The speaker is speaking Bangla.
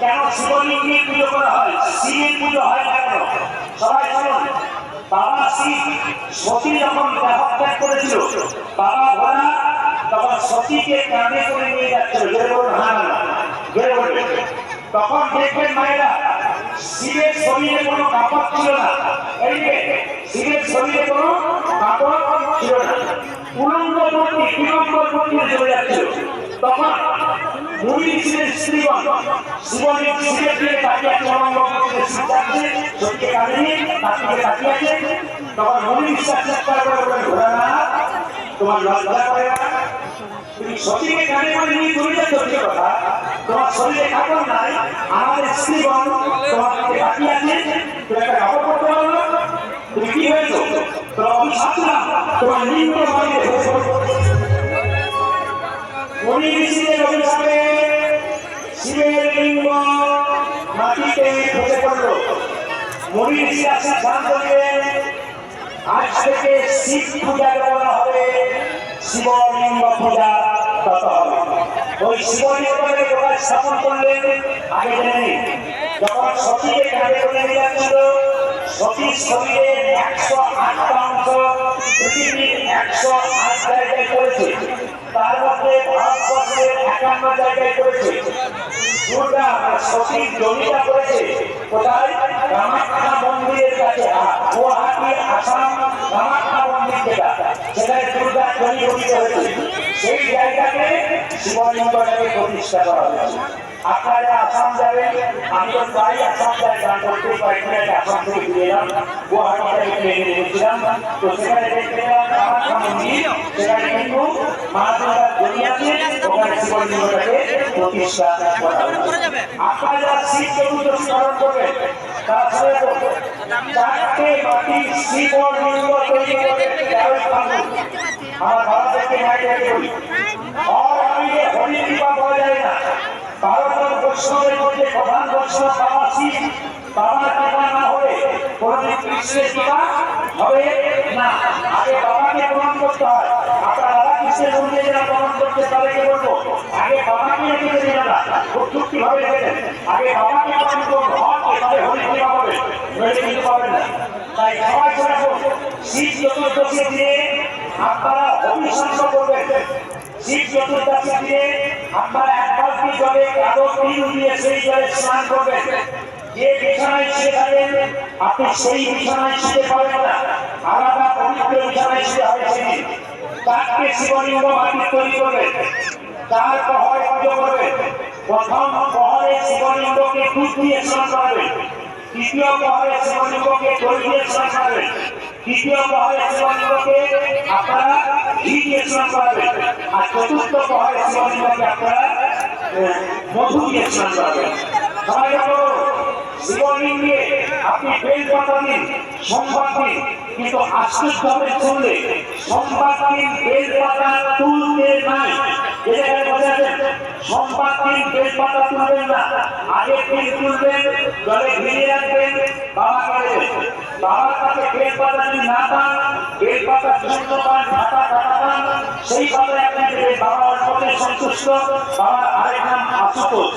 কেন শিবলিঙ্গে পুজো করা হয়? শিবের পুজো হয় কেন? সবাই শুনুন বাবা শিব সতী যখন দেহত্যাগ করেছিল, বাবা ভোলা তখন সতীকে কাঁধে করে নিয়ে যাচ্ছিল। জোরে বলুন হ্যাঁ তখন দেখবেন মায়েরা শিবের শরীরে কোনো কাপড় ছিল না। এই শিবের শরীরে কোনো কাপড় ছিল না। উলঙ্গ মূর্তি, বিলম্ব মূর্তি চলে যাচ্ছিল। তখন মুনি ছিলেন স্ত্রীগণ শিবলিঙ্গ শিবের দিকে তাকিয়ে মূর্তিতে শিব যাচ্ছে সত্যি দিকে তাকিয়ে আছে তখন বিশ্বাস চিৎকার করে বলেন ভোলানাথ তোমার লজ্জা করে না তুমি সতীকে কানে করে না না ঋষি আসা ধ্যান করলেন আজ থেকে শিব পূজা করা হবে শিবলিঙ্গ পূজা কত হবে ওই শিবলিঙ্গকে কোথায় স্থাপন করলেন আগে জেনে যখন সতীকে কাঁধে করে নিয়ে যাচ্ছিল সতীর শরীরে একশো আটটা অংশ পৃথিবীর একশো আট জায়গায় করেছে তার মধ্যে ভারতবর্ষের একান্ন জায়গায় করেছে। দুর্গা সতীর কাছে। গুয়াহাটি আসাম কামাখ্যা মন্দির যেটা সেই জায়গাতে শিবলিঙ্গটাকে প্রতিষ্ঠা করা হয়েছে। আপনারা আসাম যাবেন, আমি তো যাই, গান করতে কয়েকদিন আগে আসাম থেকে ফিরে এলাম। গুয়াহাটি ট্রেনে নেমেছিলাম তো সেখানে শিবলিঙ্গটাকে প্রতিষ্ঠা করা আপনারা যারা শিব চতুর্দশী পালন করবেন তারা চারটে তৈরি করবেন তেরোই ফাল্গুন। আমার মাইকে রেখে আর আমি হরি কৃপা পাওয়া যায় না ভারতের বৈষ্ণবের মধ্যে প্রধান বৈষ্ণব বাবা শিব বাবার কৃপা না হলে কোনদিন কৃষ্ণের কৃপা হবে না। আগে বাবাকে প্রমাণ করতে হয়। আপনার রাধা কৃষ্ণের মন্দিরে করতে তাদেরকে বলব, আগে বাবাকে রেখে দেবেন না, খুব চুক্তি ভাবে রেখেছেন আগে বাবাকে প্রমাণ করুন হক তবে হরি কৃপা পাবে নইলে কিন্তু পাবেন না। তাই সবাই রাখুন শিব চতুর্দশী দিয়ে আপনারা অভিশান্ত করবেন। শিব চতুর্দশী দিয়ে আপনারা এক বালতি জলে কালো তিল দিয়ে সেই জলে স্নান করবেন। যে বিছানায় শুয়ে থাকেন, আপনি সেই বিছানায় শুতে পারেন না। আলাদা পবিত্র বিছানায় শুয়ে হবে চারটে শিবলিঙ্গ মাটি তৈরি করবেন চার প্রহরে পুজো করবেন প্রথম প্রহরে শিবলিঙ্গকে দুধ দিয়ে স্নান করাবেন দ্বিতীয় প্রহরে শিবলিঙ্গকে দই দিয়ে স্নান করাবেন তৃতীয় প্রহরে শিবলিঙ্গকে আপনারা ঘি দিয়ে স্নান আর চতুর্থ প্রহরে শিবলিঙ্গকে আপনারা মধু দিয়ে স্নান শিবলিঙ্গে আপনি বেল পাতা দিন সোমবার দিন কিন্তু আশ্চর্যভাবে চললে দিন বেল পাতা তুলতে নাই। এটা জায়গায় বোঝাচ্ছেন সোমবার দিন বেল পাতা তুলবেন না। আগের দিন তুলবেন, জলে ভিজিয়ে রাখবেন, বাবা দেবেন বাবার কাছে বেল পাতা যদি না পান বেল পাতা শূন্য পান, ঢাকা ঢাকা পান সেইভাবে আপনি দেবেন বাবা অল্পতে সন্তুষ্ট, বাবার আরেক নাম আশুতোষ।